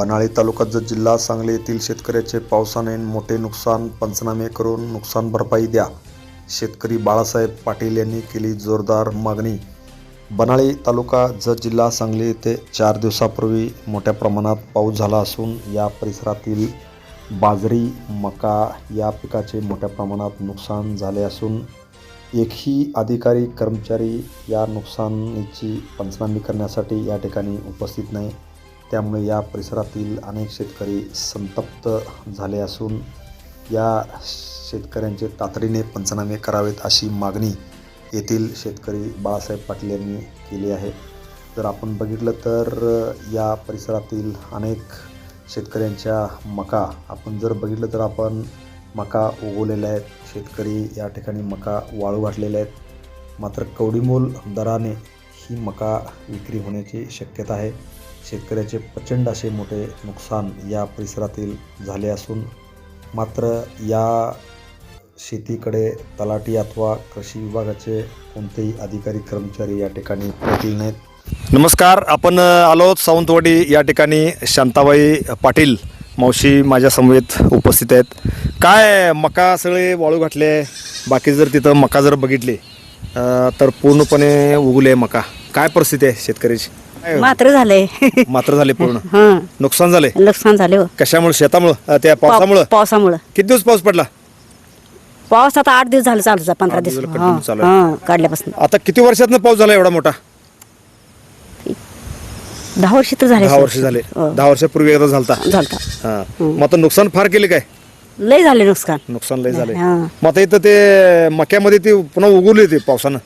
बनाळी तालुका जिल्हा सांगली येथील शेतकऱ्याचे पावसाने मोठे नुकसान पंचनामे करून नुकसान भरपाई द्या शेतकरी बाळासाहेब पाटील यांनी केली जोरदार मागणी. बनाळी तालुका जत जिल्हा सांगली येथे चार दिवसापूर्वी मोठ्या प्रमाणात पाऊस झाला असून या परिसरातील बाजरी मका या पिकाचे मोठ्या प्रमाणात नुकसान झाले असून एकही अधिकारी कर्मचारी या नुकसानीची पंचनामे करण्यासाठी या ठिकाणी उपस्थित नाही. त्यामुळे या परिसरातील अनेक शेतकरी संतप्त झाले असून या शेतकऱ्यांचे तातडीने पंचनामे करावेत अशी मागणी येथील शेतकरी बाळासाहेब पाटील यांनी केली आहे. जर आपण बघितलं तर या परिसरातील अनेक शेतकऱ्यांच्या मका आपण जर बघितलं तर आपण मका उगवलेल्या आहेत. शेतकरी या ठिकाणी मका वाळू घातलेल्या आहेत. मात्र कवडीमोल दराने ही मका विक्री होण्याची शक्यता आहे. शेतकऱ्याचे प्रचंड असे मोठे नुकसान या परिसरातील झाले असून मात्र या शेतीकडे तलाठी अथवा कृषी विभागाचे कोणतेही अधिकारी कर्मचारी या ठिकाणी पोहोचले नाहीत. नमस्कार आपण आलो सावंतवाडी. या ठिकाणी शांताबाई पाटील मावशी माझ्या समवेत उपस्थित आहेत. काय मका सगळे वाळू घातले बाकी जर तिथं मका जर बघितली तर पूर्णपणे उगले मका. काय परिस्थिती आहे शेतकऱ्याची? मात्र झालंय मात्र झाले पूर्ण. हं. नुकसान झाले? नुकसान झाले हो. कशामुळे? शेतामुळं? त्या पाव- पावसामुळं? पावसामुळं. किती दिवस पाऊस पडला? पाऊस आता आठ दिवस झाले चालू पंधरा आठ दिवस. दिवस continue चालू आहे. हं काढल्यापासून. आता किती वर्षातनं पाऊस झाला एवढा मोठा? दहा वर्ष तर झाले दहा वर्ष झाले. हो. दहा वर्षापूर्वी एकदा झालता. झालता. हा. मग आता नुकसान फार केले काय? लय झाले नुकसान. नुकसान लय झाले. हा. मग आता इथं ते मक्यामध्ये ते पुन्हा उगवले ते पावसानं.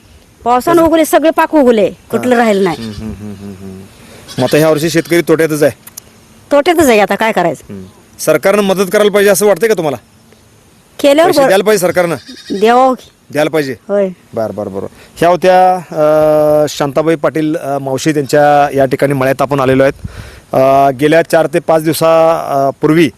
पावसानं उगले सगळे पाक उगले कुठलं राहिलं नाही. मग आता ह्या वर्षी शेतकरी तोट्यातच आहे. तोट्यातच आहे आता काय करायचं? सरकारनं मदत करायला पाहिजे असं वाटतंय का तुम्हाला? केल्यावर पैसे द्यायला पाहिजे सरकारनं? बरं. द्यावं द्यायला पाहिजे? होय. बर बर बरोबर ह्या होत्या अ, शांताबाई पाटील अ, मावशी त्यांच्या या ठिकाणी मळ्यात आपण आलेलो आहेत. अ, गेल्या चार ते पाच दिवसापूर्वी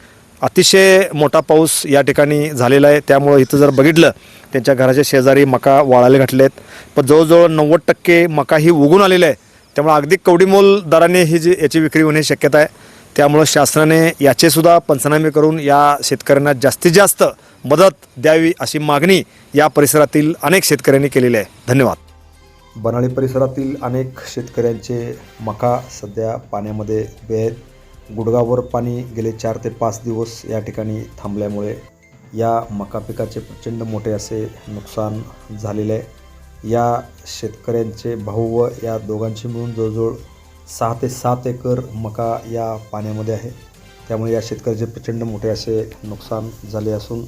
अतिशय मोठा पाऊस या ठिकाणी झालेला आहे. त्यामुळं इथं जर बघितलं त्यांच्या घराच्या शेजारी मका वाळायला घातले आहेत पण जवळजवळ नव्वद टक्के मका ही उगून आलेली आहे त्यामुळे अगदी कवडीमोल दराने ही जी याची विक्री होण्याची शक्यता आहे. त्यामुळं शासनाने याचेसुद्धा पंचनामे करून या शेतकऱ्यांना जास्तीत जास्त मदत द्यावी अशी मागणी या परिसरातील अनेक शेतकऱ्यांनी केलेली आहे. धन्यवाद. बनाळी परिसरातील अनेक शेतकऱ्यांचे मका सध्या पाण्यामध्ये उभे गुडगावर पाणी गेले चार ते पाच दिवस या ठिकाणी थांबल्यामुळे या मका पिकाचे प्रचंड मोठे असे नुकसान झालेले आहे. या शेतकऱ्यांचे भाऊ व या दोघांची मिळून जवळजवळ सहा ते सात एकर मका या पाण्यामध्ये आहे. त्यामुळे या शेतकऱ्याचे प्रचंड मोठे असे नुकसान झाले असून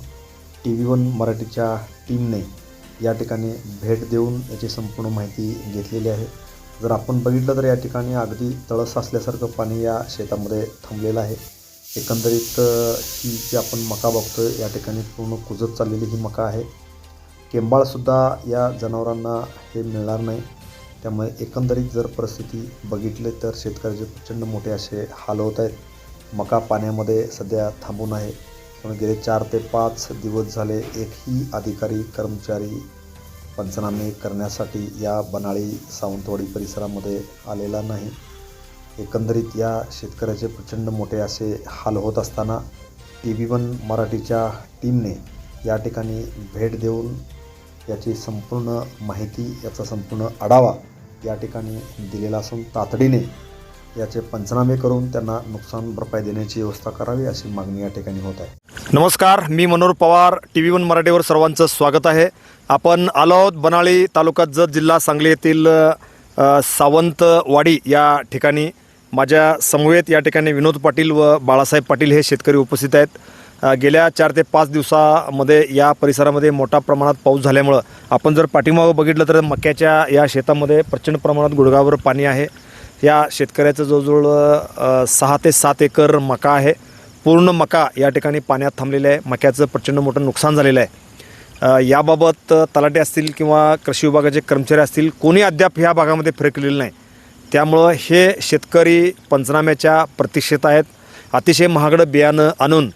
टी व्ही वन मराठीच्या टीमने या ठिकाणी भेट देऊन याची संपूर्ण माहिती घेतलेली आहे. जर आपण बघितलं तर या ठिकाणी अगदी तळस असल्यासारखं पाणी या शेतामध्ये थांबलेलं आहे. एकंदरीत ही जी आपण मका बघतोय या ठिकाणी पूर्ण कुजत चाललेली ही मका आहे. केंबाळसुद्धा या जनावरांना हे मिळणार नाही. त्यामुळे एकंदरीत जर परिस्थिती बघितली तर शेतकऱ्याचे प्रचंड मोठे असे हाल होत आहेत. मका पाण्यामध्ये सध्या थांबून आहे. त्यामुळे गेले चार ते पाच दिवस झाले एकही अधिकारी कर्मचारी पंचनामे करण्यासाठी या बनाळी सावंतवाडी परिसरामध्ये आलेला नाही. एकंदरीत या शेतकऱ्याचे प्रचंड मोठे असे हाल होत असताना टी व्ही वन मराठीच्या टीमने या ठिकाणी भेट देऊन याची संपूर्ण माहिती याचा संपूर्ण आढावा या ठिकाणी दिलेला असून तातडीने याचे पंचनामे करून त्यांना नुकसान भरपाई देण्याची व्यवस्था करावी अशी मागणी या ठिकाणी होत आहे. नमस्कार मी Manohar Pawar T V one मराठीवर सर्वांचं स्वागत आहे. आपण आलो आहोत बनाळी तालुका जत जिल्हा सांगली येथील सावंतवाडी या ठिकाणी माझ्या समवेत या ठिकाणी विनोद पाटील व बाळासाहेब पाटील हे शेतकरी उपस्थित आहेत. गेल्या चार ते पाच दिवसामध्ये या परिसरामध्ये मोठ्या प्रमाणात पाऊस झाल्यामुळं आपण जर पाठीमागं बघितलं तर मक्याच्या या शेतामध्ये प्रचंड प्रमाणात गुडघावर पाणी आहे. या शेतकऱ्याचं जवळजवळ सहा ते सात एकर मका आहे. पूर्ण मका या ठिकाणी पाण्यात थांबलेलं आहे. मक्याचं प्रचंड मोठं नुकसान झालेलं आहे. याबाबत तलाटे असतील किंवा कृषी विभागाचे कर्मचारी असतील कोणी अद्याप ह्या भागामध्ये फिरकलेलं नाही. त्यामुळं हे शेतकरी पंचनाम्याच्या प्रतीक्षेत आहेत. अतिशय महागडं बियाणं आणून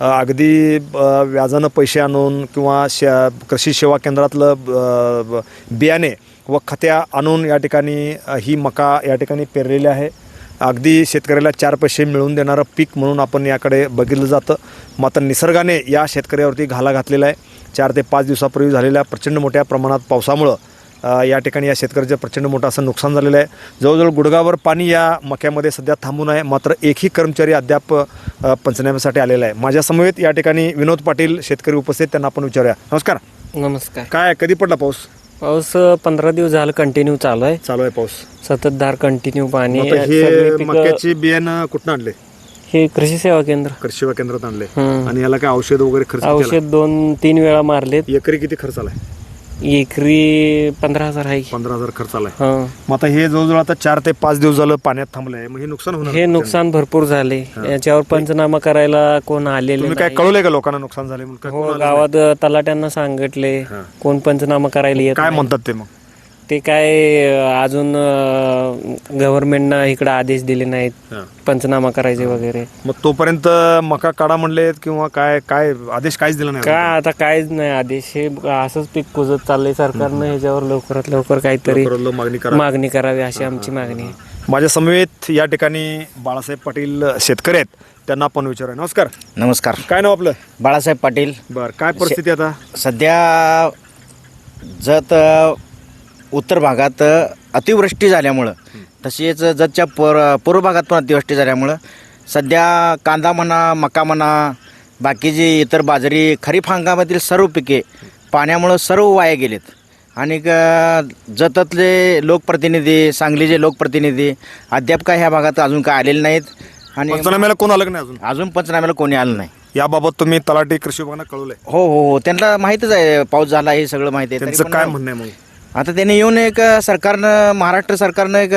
अगदी व्याजानं पैसे आणून किंवा श कृषी सेवा केंद्रातलं ब- बियाणे व खत्या आणून या ठिकाणी ही मका या ठिकाणी पेरलेली आहे. अगदी शेतकऱ्याला चार पैसे मिळवून देणारं पीक म्हणून आपण याकडे बघितलं जातं. मात्र निसर्गाने या शेतकऱ्यावरती घाला घातलेला आहे. चार ते पाच दिवसापूर्वी झालेल्या प्रचंड मोठ्या प्रमाणात पावसामुळं या ठिकाणी या शेतकऱ्याचं प्रचंड मोठं असं नुकसान झालेलं आहे. जवळजवळ गुडगावर पाणी या मक्यामध्ये सध्या थांबून आहे. मात्र एकही कर्मचारी अद्याप पंचनाम्यासाठी आलेला आहे. माझ्या समवेत या ठिकाणी विनोद पाटील शेतकरी उपस्थित त्यांना आपण विचारूया. नमस्कार. नमस्कार. काय कधी पडला पाऊस? पाऊस पंधरा दिवस झालं कंटिन्यू चालू आहे. चालू आहे पाऊस. सततधार कंटिन्यू पाणी हे मक्याची बियाणं कुठनं आणले? हे कृषी सेवा केंद्र. कृषी सेवा केंद्रात आणले. आणि याला काय औषध वगैरे खर्च औषध दोन तीन वेळा मारलेत. एकरी किती खर्च आलाय? एकरी पंधरा हजार आहे पंधरा हजार खर्च आलाय. हं. मग आता हे जवळजवळ आता चार ते पाच दिवस झालं पाण्यात थांबलंय. मग हे नुकसान होणार हे नुकसान भरपूर झाले. याच्यावर पंचनामा करायला कोण आलेले तुम्ही काय नाही. कळवलंय का लोकांना नुकसान झाले म्हणून? काय हो गावात तलाट्यांना सांगितले. कोण पंचनामा करायला येत काय नाही. म्हणतात ते मग? ते काय अं, अजून गव्हर्नमेंटनं इकडे आदेश दिले नाहीत. पंचनामा करायचे वगैरे. मग तोपर्यंत मका काढा म्हणले किंवा काय काय आदेश काहीच दिला नाही का आता काहीच नाही आदेश हे असंच पीक कुजत चाललंय सरकारनं ह्याच्यावर लवकरात लवकर काहीतरी लवकरात लवकर मागणी करा मागणी करावी अशी आमची मागणी आहे. माझ्या समवेत या ठिकाणी बाळासाहेब पाटील शेतकरी आहेत. त्यांना आपण विचारूया. नमस्कार. नमस्कार. काय नाव आपलं? बाळासाहेब पाटील. बर काय परिस्थिती आता? सध्या जत अ, उत्तर भागात अतिवृष्टी झाल्यामुळं तसेच जतच्या पूर पूर्व भागात पण अतिवृष्टी झाल्यामुळं सध्या कांदा म्हणा मका म्हणा बाकीची इतर बाजरी खरीप हंगामातील सर्व पिके पाण्यामुळं सर्व वाया गेलेत. आणि जतातले लोकप्रतिनिधी सांगलीचे लोकप्रतिनिधी अद्याप काय ह्या भागात अजून काय आलेले नाहीत. आणि पंचनाम्याला कोण आलं नाही अजून? अजून पंचनाम्याला कोणी आलं नाही. याबाबत तुम्ही तलाठी कृषी विभागानं कळवलंय. हो हो हो. त्यांना माहीतच आहे पाऊस झाला हे सगळं माहिती आहे. त्यांचं काय म्हणणं आहे मग? आता त्यांनी येऊन एक सरकारनं महाराष्ट्र सरकारनं एक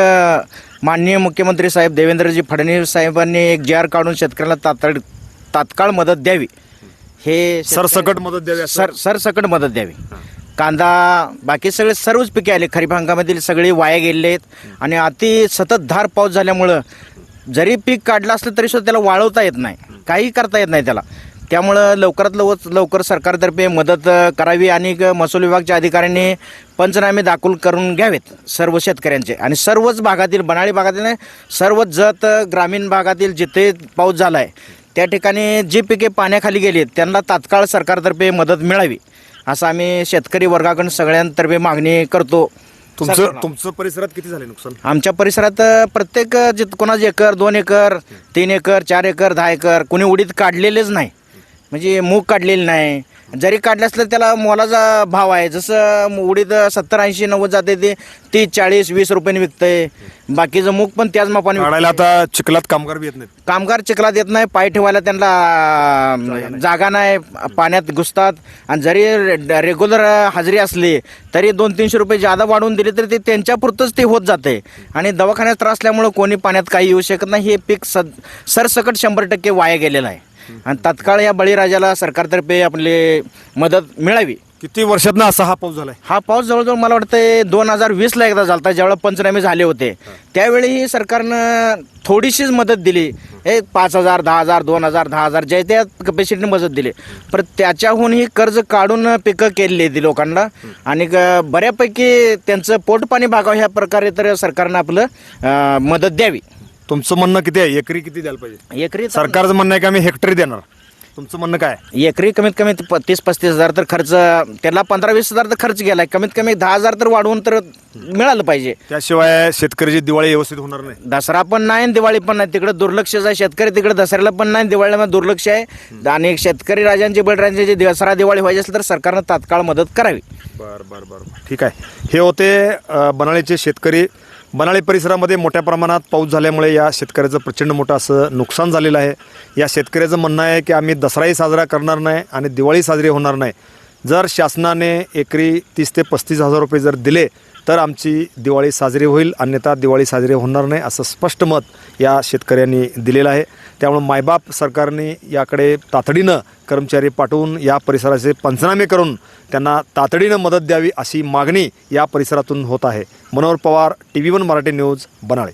माननीय मुख्यमंत्री साहेब देवेंद्रजी फडणवीस साहेबांनी एक जी आर काढून शेतकऱ्याला तातड तात्काळ मदत द्यावी. हे सरसकट मदत द्यावी? सर सरसकट मदत द्यावी. कांदा बाकी सगळे सर्वच पिके आले खरीप हंगामातील सगळे वाया गेलेले आहेत आणि अति सततधार पाऊस झाल्यामुळं जरी पीक काढलं असलं तरी सुद्धा त्याला वाळवता येत नाही. काही करता येत नाही त्याला. त्यामुळं लवकरात लवकर लवकर सरकारतर्फे मदत करावी आणि महसूल विभागच्या अधिकाऱ्यांनी पंचनामे दाखल करून घ्यावेत सर्व शेतकऱ्यांचे. आणि सर्वच भागातील बनाळी भागातील नाही, सर्व जत ग्रामीण भागातील जिथे पाऊस झाला आहे त्या ठिकाणी जी पिके पाण्याखाली गेली आहेत त्यांना तात्काळ सरकारतर्फे मदत मिळावी असं आम्ही शेतकरी वर्गाकडून सगळ्यांतर्फे मागणी करतो. तुमचं तुमचं परिसरात किती झाले नुकसान? आमच्या परिसरात प्रत्येक जित कोणाचे एकर दोन एकर तीन एकर चार एकर दहा एकर कोणी उडीद काढलेलेच नाही. म्हणजे मूग काढलेली नाही. जरी काढले असलं त्याला मोलाचा भाव आहे. जसं उडीद सत्तर ऐंशी नव्वद जाते ते तीस चाळीस वीस रुपयाने विकतंय. बाकीचं मूग पण त्याच मापाने विकतंय. आता चिखलात कामगार बी येत नाहीत. कामगार चिखलात येत नाही. पाय ठेवायला त्यांना जागा नाही. पाण्यात घुसतात. आणि जरी रेग्युलर हजेरी असली तरी दोन तीनशे रुपये जादा वाढवून दिले तरी ते त्यांच्यापुरतंच ते होत जाते. आणि दवाखान्यात त्रास असल्यामुळं कोणी पाण्यात काही येऊ शकत नाही. हे पीक सद सरसकट शंभर टक्के वाया गेलेलं आहे. आणि तात्काळ या बळीराजाला सरकारतर्फे आपली मदत मिळावी. किती वर्षातनं असा हा पाऊस झालाय? हा पाऊस जवळजवळ मला वाटतं दोन हजार वीसला एकदा झाला ज्यावेळेला पंचनामे झाले होते. त्यावेळी सरकारनं थोडीशीच मदत दिली. एक पाच हजार दहा हजार दोन हजार दहा हजार ज्या त्या कपॅसिटीने मदत दिली. पण त्याच्याहून ही कर्ज काढून पिकं केलेली आहेत लोकांना. आणि बऱ्यापैकी त्यांचं पोटपाणी भागावं ह्या प्रकारे तर सरकारनं आपलं मदत द्यावी. तुमचं म्हणणं किती आहे? एकरी किती द्यायला पाहिजे? एकरी तर- सरकारचं म्हणणं आहे की आम्ही हेक्टरी देणार. तुमचं म्हणणं काय आहे? एकरी कमीत कमी प- तीस पस्तीस हजार तर खर्च त्याला पंधरा वीस हजार तर खर्च गेलाय. कमीत कमी दहा हजार तर वाढवून तर मिळालं पाहिजे. त्याशिवाय शेतकऱ्याची दिवाळी व्यवस्थित होणार नाही. दसरा पण नाही आणि दिवाळी पण नाही. तिकडे दुर्लक्षच आहे शेतकरी तिकडे दसऱ्याला पण नाही दिवाळीला दुर्लक्ष आहे. आणि शेतकरी राजांची बळराजांची जी दसरा दिवाळी व्हायची असेल तर सरकारनं तात्काळ मदत करावी. बर बर बर बर. ठीक आहे. हे होते अ, बनाळीचे शेतकरी बनाळी परिसरामध्ये मोठ्या प्रमाणात पाऊस झाल्यामुळे या शेतकऱ्याचं प्रचंड मोठं असं नुकसान झालेलं आहे. या शेतकऱ्याचं म्हणणं आहे की आम्ही दसराही साजरा करणार नाही आणि दिवाळी साजरी होणार नाही. जर शासनाने एकरी तीस ते पस्तीस हजार रुपये जर दिले तर आमची दिवाळी साजरी होईल अन्यथा दिवाळी साजरी होणार नाही असं स्पष्ट मत या शेतकऱ्यांनी दिलेलं आहे. त्यामुळे मायबाप सरकारने याकडे तातडीनं कर्मचारी पाठवून या परिसराचे पंचनामे करून त्यांना तातडीनं मदत द्यावी अशी मागणी या परिसरातून होत आहे. Manohar Pawar TV one Marathi news बनाळे.